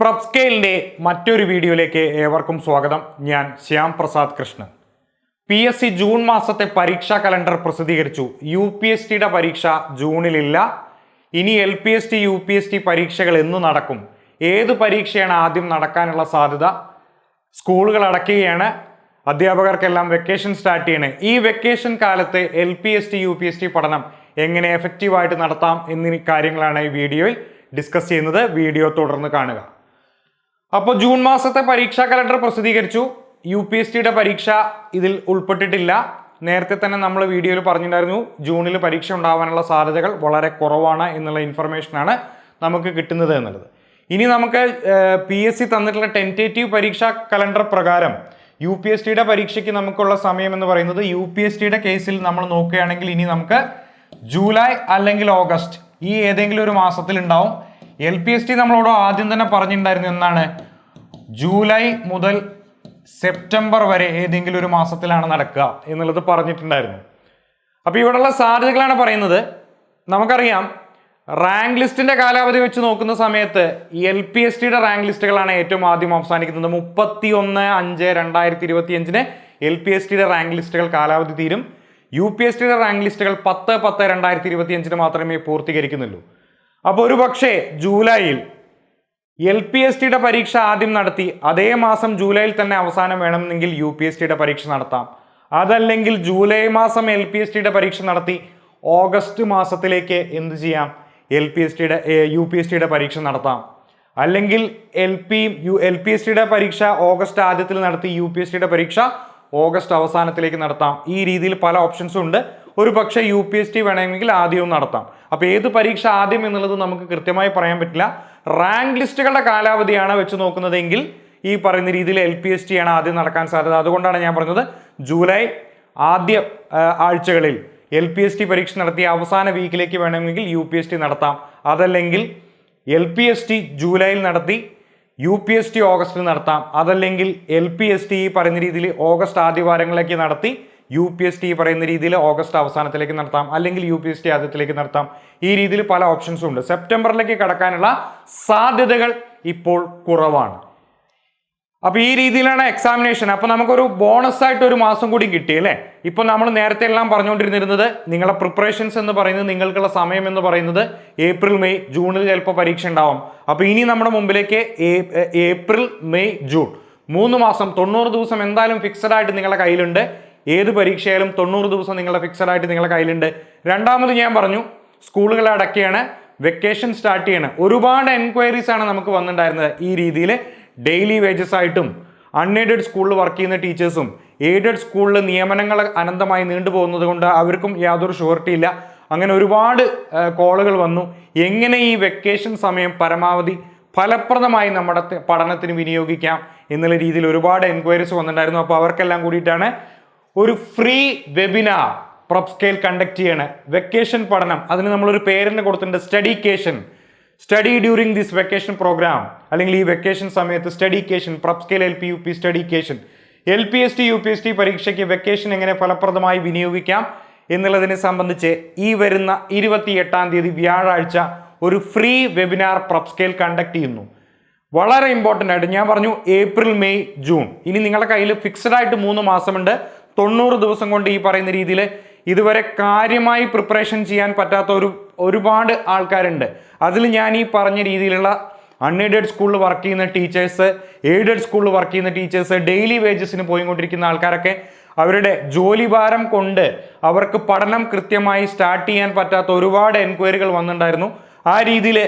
പ്രബ്സ്കെയിലിന്റെ മറ്റൊരു വീഡിയോയിലേക്ക് ഏവർക്കും സ്വാഗതം. ഞാൻ Shyam Prasad Krishnan. P S C June മാസത്തെ പരീക്ഷാ കലണ്ടർ പ്രസിദ്ധീകരിച്ചു. യു പി എസ് ടിയുടെ പരീക്ഷ ജൂണിലില്ല. ഇനി L P S T U P S T പരീക്ഷകൾ എന്ന് നടക്കും. ഏത് പരീക്ഷയാണ് ആദ്യം നടക്കാനുള്ള സാധ്യത? സ്കൂളുകൾ അടയ്ക്കുകയാണ് അധ്യാപകർക്കെല്ലാം വെക്കേഷൻ സ്റ്റാർട്ട് ചെയ്യണേ. ഈ വെക്കേഷൻ കാലത്ത് L P S T U P S T പഠനം എങ്ങനെ എഫക്റ്റീവായിട്ട് നടത്താം എന്നീ കാര്യങ്ങളാണ് ഈ വീഡിയോയിൽ ഡിസ്കസ് ചെയ്യുന്നത്. വീഡിയോ തുടർന്ന് കാണുക. അപ്പോൾ ജൂൺ മാസത്തെ പരീക്ഷാ കലണ്ടർ പ്രസിദ്ധീകരിച്ചു. യു പി എസ് ടിയുടെ പരീക്ഷ ഇതിൽ ഉൾപ്പെട്ടിട്ടില്ല. നേരത്തെ തന്നെ നമ്മൾ വീഡിയോയിൽ പറഞ്ഞിട്ടുണ്ടായിരുന്നു ജൂണിൽ പരീക്ഷ ഉണ്ടാവാനുള്ള സാധ്യതകൾ വളരെ കുറവാണ് എന്നുള്ള ഇൻഫർമേഷനാണ് നമുക്ക് കിട്ടുന്നത് എന്നുള്ളത്. ഇനി നമുക്ക് പി എസ് സി തന്നിട്ടുള്ള ടെന്റേറ്റീവ് പരീക്ഷാ കലണ്ടർ പ്രകാരം യു പി എസ് ടിയുടെ പരീക്ഷയ്ക്ക് നമുക്കുള്ള സമയം എന്ന് പറയുന്നത് യു പി എസ് ടിയുടെ കേസിൽ നമ്മൾ നോക്കുകയാണെങ്കിൽ ഇനി നമുക്ക് ജൂലൈ അല്ലെങ്കിൽ ഓഗസ്റ്റ് ഈ ഏതെങ്കിലും ഒരു മാസത്തിൽ ഉണ്ടാവും എൽ പി എസ് ടി നമ്മളോട് ആദ്യം തന്നെ പറഞ്ഞിട്ടുണ്ടായിരുന്നു എന്നാണ്. ജൂലൈ മുതൽ സെപ്റ്റംബർ വരെ ഏതെങ്കിലും ഒരു മാസത്തിലാണ് നടക്കുക എന്നുള്ളത് പറഞ്ഞിട്ടുണ്ടായിരുന്നു. അപ്പോൾ ഇവിടെയുള്ള സാധ്യതകളാണ് പറയുന്നത്. നമുക്കറിയാം റാങ്ക് ലിസ്റ്റിന്റെ കാലാവധി വെച്ച് നോക്കുന്ന സമയത്ത് എൽ പി എസ് ടിയുടെ റാങ്ക് ലിസ്റ്റുകളാണ് ഏറ്റവും ആദ്യം അവസാനിക്കുന്നത്. മുപ്പത്തി ഒന്ന് അഞ്ച് രണ്ടായിരത്തി ഇരുപത്തി അഞ്ചിന് എൽ പി എസ് ടിയുടെ റാങ്ക് ലിസ്റ്റുകൾ കാലാവധി തീരും. യു പി എസ് ടിയുടെ റാങ്ക് ലിസ്റ്റുകൾ പത്ത് പത്ത് രണ്ടായിരത്തി ഇരുപത്തി അഞ്ചിന് മാത്രമേ പൂർത്തീകരിക്കുന്നുള്ളൂ. അപ്പോൾ ഒരു പക്ഷേ ജൂലൈയിൽ എൽ പി എസ് ടിയുടെ പരീക്ഷ ആദ്യം നടത്തി അതേ മാസം ജൂലൈയിൽ തന്നെ അവസാനം വേണമെന്നെങ്കിൽ യു പി എസ് ടിയുടെ പരീക്ഷ നടത്താം. അതല്ലെങ്കിൽ ജൂലൈ മാസം എൽ പി എസ് ടിയുടെ പരീക്ഷ നടത്തി ഓഗസ്റ്റ് മാസത്തിലേക്ക് എന്ത് ചെയ്യാം? എൽ പി എസ് ടിയുടെ യു പി എസ് ടിയുടെ പരീക്ഷ നടത്താം. അല്ലെങ്കിൽ L P U L P S ടിയുടെ പരീക്ഷ ഓഗസ്റ്റ് ആദ്യത്തിൽ നടത്തി യു പി എസ് ടിയുടെ പരീക്ഷ ഓഗസ്റ്റ് അവസാനത്തിലേക്ക് നടത്താം. ഈ രീതിയിൽ പല ഓപ്ഷൻസും ഉണ്ട്. ഒരു പക്ഷേ യു പി എസ് ടി വേണമെങ്കിൽ ആദ്യവും നടത്താം. അപ്പോൾ ഏത് പരീക്ഷ ആദ്യം എന്നുള്ളത് നമുക്ക് കൃത്യമായി പറയാൻ പറ്റില്ല. റാങ്ക് ലിസ്റ്റുകളുടെ കാലാവധിയാണ് വെച്ച് നോക്കുന്നതെങ്കിൽ ഈ പറയുന്ന രീതിയിൽ എൽ പി എസ് ടി ആണ് ആദ്യം നടക്കാൻ സാധ്യത. അതുകൊണ്ടാണ് ഞാൻ പറഞ്ഞത് ജൂലൈ ആദ്യ ആഴ്ചകളിൽ എൽ പി എസ് ടി പരീക്ഷ നടത്തിയ അവസാന വീക്കിലേക്ക് വേണമെങ്കിൽ യു പി എസ് ടി നടത്താം. അതല്ലെങ്കിൽ എൽ പി എസ് ടി ജൂലൈയിൽ നടത്തി യു പി എസ് ടി ഓഗസ്റ്റിൽ നടത്താം. അതല്ലെങ്കിൽ എൽ പി എസ് ടി ഈ പറയുന്ന രീതിയിൽ ഓഗസ്റ്റ് ആദ്യവാരങ്ങളിലേക്ക് നടത്തി യു പി എസ് ടി പറയുന്ന രീതിയിൽ ഓഗസ്റ്റ് അവസാനത്തിലേക്ക് നടത്താം അല്ലെങ്കിൽ യു പി എസ് ടി ആദ്യത്തിലേക്ക് നടത്താം. ഈ രീതിയിൽ പല ഓപ്ഷൻസും ഉണ്ട്. സെപ്റ്റംബറിലേക്ക് കടക്കാനുള്ള സാധ്യതകൾ ഇപ്പോൾ കുറവാണ്. അപ്പോൾ ഈ രീതിയിലാണ് എക്സാമിനേഷൻ അപ്പോൾ നമുക്കൊരു ബോണസ് ആയിട്ട് ഒരു മാസം കൂടി കിട്ടി അല്ലേ? ഇപ്പൊ നമ്മൾ നേരത്തെ എല്ലാം പറഞ്ഞുകൊണ്ടിരുന്നിരുന്നത് നിങ്ങളെ പ്രിപ്പറേഷൻസ് എന്ന് പറയുന്നത് നിങ്ങൾക്കുള്ള സമയം എന്ന് പറയുന്നത് ഏപ്രിൽ മെയ് ജൂണിൽ ചിലപ്പോൾ പരീക്ഷ ഉണ്ടാവും. അപ്പോൾ ഇനി നമ്മുടെ മുമ്പിലേക്ക് ഏപ്രിൽ മെയ് ജൂൺ. മൂന്ന് മാസം തൊണ്ണൂറ് ദിവസം എന്തായാലും ഫിക്സഡ് ആയിട്ട് നിങ്ങളുടെ കയ്യിലുണ്ട്. ഏത് പരീക്ഷയായാലും തൊണ്ണൂറ് ദിവസം നിങ്ങളുടെ ഫിക്സഡ് ആയിട്ട് നിങ്ങളുടെ കയ്യിലുണ്ട്. രണ്ടാമത് ഞാൻ പറഞ്ഞു സ്കൂളുകൾ അടക്കുകയാണ് വെക്കേഷൻ സ്റ്റാർട്ട് ചെയ്യണം. ഒരുപാട് എൻക്വയറീസ് ആണ് നമുക്ക് വന്നിട്ടുണ്ടായിരുന്നത്. ഈ രീതിയിൽ ഡെയിലി വേജസ് ആയിട്ടും അൺഎയ്ഡഡ് സ്കൂളിൽ വർക്ക് ചെയ്യുന്ന ടീച്ചേഴ്സും എയ്ഡഡ് സ്കൂളിൽ നിയമനങ്ങൾ അനന്തമായി നീണ്ടുപോകുന്നത് കൊണ്ട് അവർക്കും യാതൊരു ഷുവർട്ടി ഇല്ല. അങ്ങനെ ഒരുപാട് കോളുകൾ വന്നു. എങ്ങനെ ഈ വെക്കേഷൻ സമയം പരമാവധി ഫലപ്രദമായി നമ്മുടെ പഠനത്തിന് വിനിയോഗിക്കാം എന്നുള്ള രീതിയിൽ ഒരുപാട് എൻക്വയറീസ് വന്നിട്ടുണ്ടായിരുന്നു. അപ്പോൾ അവർക്കെല്ലാം കൂടിയിട്ടാണ് ഒരു free webinar Prop Scale conduct ചെയ്യണ. വെക്കേഷൻ പഠനം. അതിന് നമ്മളൊരു പേരിന് കൊടുത്തിട്ടുണ്ട് studycation study during this vacation program അല്ലെങ്കിൽ ഈ വെക്കേഷൻ സമയത്ത് studycation Prop Scale L P U P studycation L P S T U P S T പരീക്ഷയ്ക്ക് വെക്കേഷൻ എങ്ങനെ ഫലപ്രദമായി വിനിയോഗിക്കാം എന്നുള്ളതിനെ സംബന്ധിച്ച് ഈ വരുന്ന ഇരുപത്തി എട്ടാം തീയതി വ്യാഴാഴ്ച ഒരു free webinar Prop Scale conduct ചെയ്യുന്നു. വളരെ ഇമ്പോർട്ടന്റ് ആയിട്ട് ഞാൻ പറഞ്ഞു ഏപ്രിൽ മെയ് ജൂൺ. ഇനി നിങ്ങളുടെ കയ്യിൽ ഫിക്സഡ് ആയിട്ട് മൂന്ന് മാസമുണ്ട്. തൊണ്ണൂറ് ദിവസം കൊണ്ട് ഈ പറയുന്ന രീതിയിൽ ഇതുവരെ കാര്യമായി പ്രിപ്പറേഷൻ ചെയ്യാൻ പറ്റാത്ത ഒരു ഒരുപാട് ആൾക്കാരുണ്ട്. അതിൽ ഞാൻ ഈ പറഞ്ഞ രീതിയിലുള്ള അൺഎയ്ഡഡ് സ്കൂളിൽ വർക്ക് ചെയ്യുന്ന ടീച്ചേഴ്സ് എയ്ഡഡ് സ്കൂളിൽ വർക്ക് ചെയ്യുന്ന ടീച്ചേഴ്സ് ഡെയിലി വേജസിന് പോയിക്കൊണ്ടിരിക്കുന്ന ആൾക്കാരൊക്കെ അവരുടെ ജോലി ഭാരം കൊണ്ട് അവർക്ക് പഠനം കൃത്യമായി സ്റ്റാർട്ട് ചെയ്യാൻ പറ്റാത്ത ഒരുപാട് എൻക്വയറികൾ വന്നിട്ടുണ്ടായിരുന്നു. ആ രീതിയിൽ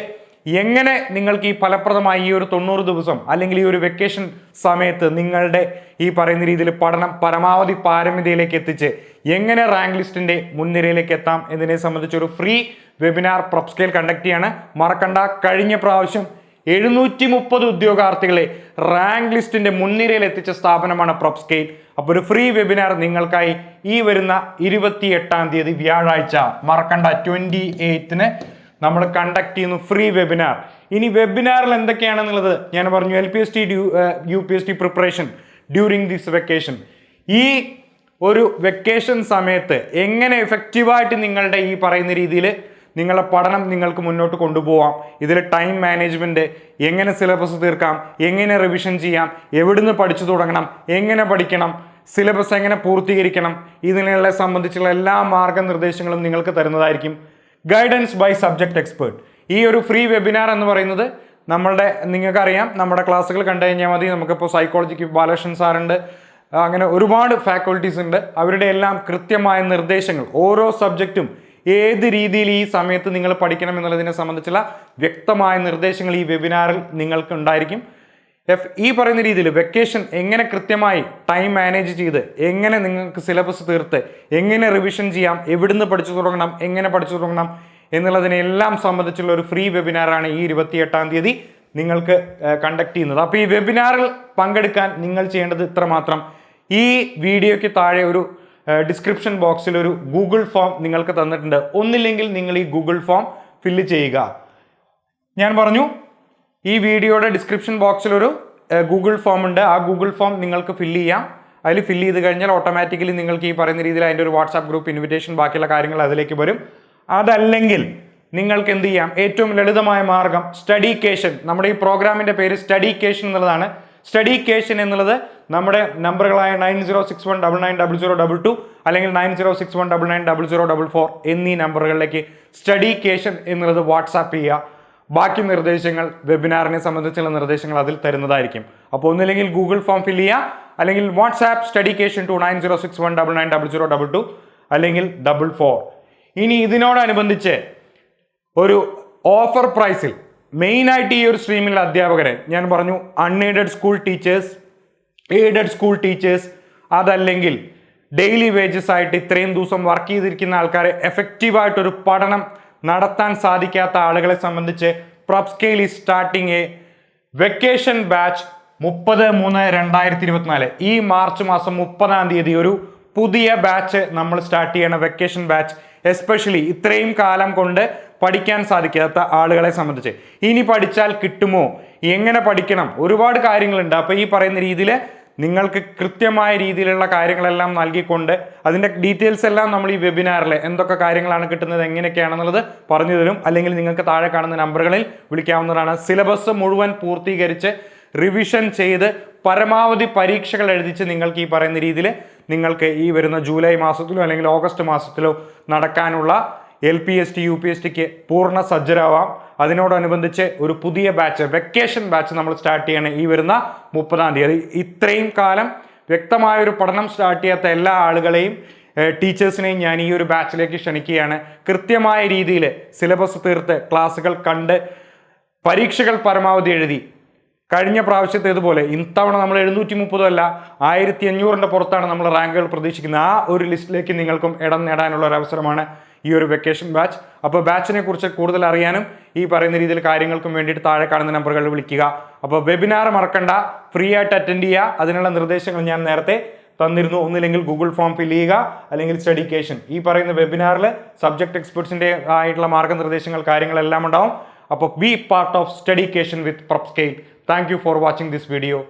എങ്ങനെ നിങ്ങൾക്ക് ഈ ഫലപ്രദമായി ഈ ഒരു തൊണ്ണൂറ് ദിവസം അല്ലെങ്കിൽ ഈ ഒരു വെക്കേഷൻ സമയത്ത് നിങ്ങളുടെ ഈ പറയുന്ന രീതിയിൽ പഠനം പരമാവധി പാരമ്യതയിലേക്ക് എത്തിച്ച് എങ്ങനെ റാങ്ക് ലിസ്റ്റിന്റെ മുൻനിരയിലേക്ക് എത്താം എന്നതിനെ സംബന്ധിച്ച് ഒരു ഫ്രീ വെബിനാർ പ്രൊപ്സ്കെയിൽ കണ്ടക്ട് ചെയ്യാണ്. മറക്കണ്ട. കഴിഞ്ഞ പ്രാവശ്യം എഴുന്നൂറ്റി മുപ്പത് ഉദ്യോഗാർത്ഥികളെ റാങ്ക് ലിസ്റ്റിന്റെ മുൻനിരയിൽ എത്തിച്ച സ്ഥാപനമാണ് പ്രൊപ്സ്കെയിൽ അപ്പോൾ ഒരു ഫ്രീ വെബിനാർ നിങ്ങൾക്കായി ഈ വരുന്ന ഇരുപത്തി എട്ടാം തീയതി വ്യാഴാഴ്ച. മറക്കണ്ട. ട്വന്റി എയ്ത്തിന് നമ്മൾ കണ്ടക്ട് ചെയ്യുന്നു ഫ്രീ വെബിനാർ ഇനി വെബിനാറിൽ എന്തൊക്കെയാണെന്നുള്ളത് ഞാൻ പറഞ്ഞു L P S T U P S T preparation during this vacation ഈ ഒരു വെക്കേഷൻ സമയത്ത് എങ്ങനെ എഫക്റ്റീവായിട്ട് നിങ്ങളുടെ ഈ പറയുന്ന രീതിയിൽ നിങ്ങളുടെ പഠനം നിങ്ങൾക്ക് മുന്നോട്ട് കൊണ്ടുപോകാം ഇതിൽ ടൈം മാനേജ്മെന്റ് എങ്ങനെ സിലബസ് തീർക്കാം എങ്ങനെ റിവിഷൻ ചെയ്യാം എവിടുന്ന് പഠിച്ചു തുടങ്ങണം എങ്ങനെ പഠിക്കണം സിലബസ് എങ്ങനെ പൂർത്തീകരിക്കണം ഇതിനെ സംബന്ധിച്ചുള്ള എല്ലാ മാർഗനിർദ്ദേശങ്ങളും നിങ്ങൾക്ക് തരുന്നതായിരിക്കും ഗൈഡൻസ് ബൈ സബ്ജക്ട് എക്സ്പേർട്ട് ഈ ഒരു ഫ്രീ വെബിനാർ എന്ന് പറയുന്നത് നമ്മളുടെ നിങ്ങൾക്കറിയാം നമ്മുടെ ക്ലാസ്സുകൾ കണ്ടു കഴിഞ്ഞാൽ മതി. നമുക്കിപ്പോൾ സൈക്കോളജിക്ക് ബാലകൃഷ്ണൻ സാറുണ്ട് അങ്ങനെ ഒരുപാട് ഫാക്കൽറ്റീസ് ഉണ്ട്. അവരുടെ എല്ലാം കൃത്യമായ നിർദ്ദേശങ്ങൾ ഓരോ സബ്ജക്റ്റും ഏത് രീതിയിൽ ഈ സമയത്ത് നിങ്ങൾ പഠിക്കണം എന്നുള്ളതിനെ സംബന്ധിച്ചുള്ള വ്യക്തമായ നിർദ്ദേശങ്ങൾ ഈ വെബിനാറിൽ നിങ്ങൾക്ക് ഉണ്ടായിരിക്കും. എഫ് ഈ പറയുന്ന രീതിയിൽ വെക്കേഷൻ എങ്ങനെ കൃത്യമായി ടൈം മാനേജ് ചെയ്ത് എങ്ങനെ നിങ്ങൾക്ക് സിലബസ് തീർത്ത് എങ്ങനെ റിവിഷൻ ചെയ്യാം എവിടുന്ന് പഠിച്ചു തുടങ്ങണം എങ്ങനെ പഠിച്ചു തുടങ്ങണം എന്നുള്ളതിനെല്ലാം സംബന്ധിച്ചുള്ള ഒരു ഫ്രീ വെബിനാറാണ് ഈ ഇരുപത്തിയെട്ടാം തീയതി നിങ്ങൾക്ക് കണ്ടക്ട് ചെയ്യുന്നത്. അപ്പോൾ ഈ വെബിനാറിൽ പങ്കെടുക്കാൻ നിങ്ങൾ ചെയ്യേണ്ടത് ഇത്ര മാത്രം. ഈ വീഡിയോയ്ക്ക് താഴെ ഒരു ഡിസ്ക്രിപ്ഷൻ ബോക്സിൽ ഒരു ഗൂഗിൾ ഫോം നിങ്ങൾക്ക് തന്നിട്ടുണ്ട്. ഒന്നില്ലെങ്കിൽ നിങ്ങൾ ഈ ഗൂഗിൾ ഫോം ഫില്ല് ചെയ്യുക. ഞാൻ പറഞ്ഞു ഈ വീഡിയോയുടെ ഡിസ്ക്രിപ്ഷൻ ബോക്സിൽ ഒരു ഗൂഗിൾ ഫോം ഉണ്ട്. ആ ഗൂഗിൾ ഫോം നിങ്ങൾക്ക് ഫില്ല് ചെയ്യാം. അതിൽ ഫില്ല് ചെയ്ത് കഴിഞ്ഞാൽ ഓട്ടോമാറ്റിക്കലി നിങ്ങൾക്ക് ഈ പറയുന്ന രീതിയിൽ അതിന്റെ ഒരു വാട്സാപ്പ് ഗ്രൂപ്പ് ഇൻവിറ്റേഷൻ ബാക്കിയുള്ള കാര്യങ്ങൾ അതിലേക്ക് വരും. അതല്ലെങ്കിൽ നിങ്ങൾക്ക് എന്ത് ചെയ്യാം? ഏറ്റവും ലളിതമായ മാർഗം സ്റ്റഡിക്കേഷൻ നമ്മുടെ ഈ പ്രോഗ്രാമിന്റെ പേര് സ്റ്റഡിക്കേഷൻ എന്നുള്ളതാണ്. സ്റ്റഡിക്കേഷൻ എന്നുള്ളത് നമ്മുടെ നമ്പറുകളായ nine zero six one double nine double zero double two അല്ലെങ്കിൽ nine zero six one double nine double zero double four എന്നീ നമ്പറുകളിലേക്ക് സ്റ്റഡിക്കേഷൻ എന്നുള്ളത് വാട്സാപ്പ് ചെയ്യുക. ബാക്കി നിർദ്ദേശങ്ങൾ വെബിനാറിനെ സംബന്ധിച്ചുള്ള നിർദ്ദേശങ്ങൾ അതിൽ തരുന്നതായിരിക്കും. അപ്പോൾ ഒന്നില്ലെങ്കിൽ ഗൂഗിൾ ഫോം ഫിൽ ചെയ്യുക അല്ലെങ്കിൽ WhatsApp studycation to nine zero six one double nine double zero double two അല്ലെങ്കിൽ ഡബിൾ ഫോർ ഇനി ഇതിനോടനുബന്ധിച്ച് ഒരു ഓഫർ പ്രൈസിൽ മെയിനായിട്ട് ഈ ഒരു സ്ട്രീമിലെ അധ്യാപകരെ ഞാൻ പറഞ്ഞു unaided school teachers aided school teachers അതല്ലെങ്കിൽ ഡെയിലി വേജസ് ആയിട്ട് ഇത്രയും ദിവസം വർക്ക് ചെയ്തിരിക്കുന്ന ആൾക്കാരെ എഫക്റ്റീവായിട്ടൊരു പഠനം നടത്താൻ സാധിക്കാത്ത ആളുകളെ സംബന്ധിച്ച് പ്രൊപ്സ്കെയിൽ ഈ സ്റ്റാർട്ടിങ് എ വെക്കേഷൻ ബാച്ച് മുപ്പത് മൂന്ന് രണ്ടായിരത്തി ഇരുപത്തിനാല് ഈ മാർച്ച് മാസം മുപ്പതാം തീയതി ഒരു പുതിയ ബാച്ച് നമ്മൾ സ്റ്റാർട്ട് ചെയ്യണം വെക്കേഷൻ ബാച്ച് എസ്പെഷ്യലി ഇത്രയും കാലം കൊണ്ട് പഠിക്കാൻ സാധിക്കാത്ത ആളുകളെ സംബന്ധിച്ച്. ഇനി പഠിച്ചാൽ കിട്ടുമോ? എങ്ങനെ പഠിക്കണം? ഒരുപാട് കാര്യങ്ങളുണ്ട്. അപ്പോൾ ഈ പറയുന്ന രീതിയിൽ നിങ്ങൾക്ക് കൃത്യമായ രീതിയിലുള്ള കാര്യങ്ങളെല്ലാം നൽകിക്കൊണ്ട് അതിന്റെ ഡീറ്റെയിൽസ് എല്ലാം നമ്മൾ ഈ വെബിനാറിൽ എന്തൊക്കെ കാര്യങ്ങളാണ് കിട്ടുന്നത് എങ്ങനെയൊക്കെയാണെന്നുള്ളത് പറഞ്ഞു തരും. അല്ലെങ്കിൽ നിങ്ങൾക്ക് താഴെ കാണുന്ന നമ്പറുകളിൽ വിളിക്കാവുന്നതാണ്. സിലബസ് മുഴുവൻ പൂർത്തീകരിച്ച് റിവിഷൻ ചെയ്ത് പരമാവധി പരീക്ഷകൾ എഴുതിച്ച് നിങ്ങൾക്ക് ഈ പറയുന്ന രീതിയിൽ നിങ്ങൾക്ക് ഈ വരുന്ന ജൂലൈ മാസത്തിലോ അല്ലെങ്കിൽ ഓഗസ്റ്റ് മാസത്തിലോ നടക്കാനുള്ള L P S T U P S tick പൂർണ സജ്ജരാവാം. അതിനോടനുബന്ധിച്ച് ഒരു പുതിയ ബാച്ച് വെക്കേഷൻ ബാച്ച് നമ്മൾ സ്റ്റാർട്ട് ചെയ്യണം ഈ വരുന്ന മുപ്പതാം തീയതി. ഇത്രയും കാലം വ്യക്തമായ ഒരു പഠനം സ്റ്റാർട്ട് ചെയ്യാത്ത എല്ലാ ആളുകളെയും ടീച്ചേഴ്സിനെയും ഞാൻ ഈ ഒരു ബാച്ചിലേക്ക് ക്ഷണിക്കുകയാണ്. കൃത്യമായ രീതിയിൽ സിലബസ് തീർത്ത് ക്ലാസ്സുകൾ കണ്ട് പരീക്ഷകൾ പരമാവധി എഴുതി. കഴിഞ്ഞ പ്രാവശ്യത്തേതുപോലെ ഇത്തവണ നമ്മൾ എഴുന്നൂറ്റി മുപ്പതും അല്ല ആയിരത്തി അഞ്ഞൂറിന്റെ പുറത്താണ് നമ്മൾ റാങ്കുകൾ പ്രതീക്ഷിക്കുന്നത്. ആ ഒരു ലിസ്റ്റിലേക്ക് നിങ്ങൾക്കും ഇടം നേടാനുള്ള ഒരു അവസരമാണ് ഈ ഒരു വെക്കേഷൻ ബാച്ച് അപ്പോൾ ബാച്ചിനെ കുറിച്ച് കൂടുതൽ അറിയാനും ഈ പറയുന്ന രീതിയിൽ കാര്യങ്ങൾക്കും വേണ്ടിയിട്ട് താഴെ കാണുന്ന നമ്പറുകൾ വിളിക്കുക. അപ്പോൾ വെബിനാർ മറക്കണ്ട. ഫ്രീ ആയിട്ട് അറ്റൻഡ് ചെയ്യുക. അതിനുള്ള നിർദ്ദേശങ്ങൾ ഞാൻ നേരത്തെ തന്നിരുന്നു. ഒന്നില്ലെങ്കിൽ ഗൂഗിൾ ഫോം ഫിൽ ചെയ്യുക. അല്ലെങ്കിൽ സ്റ്റഡിക്കേഷൻ ഈ പറയുന്ന വെബിനാറിൽ സബ്ജക്ട് എക്സ്പെർട്സിന്റെ ആയിട്ടുള്ള മാർഗനിർദ്ദേശങ്ങൾ കാര്യങ്ങളെല്ലാം ഉണ്ടാവും. അപ്പോൾ be part of studycation with Prop Scale thank you for watching this video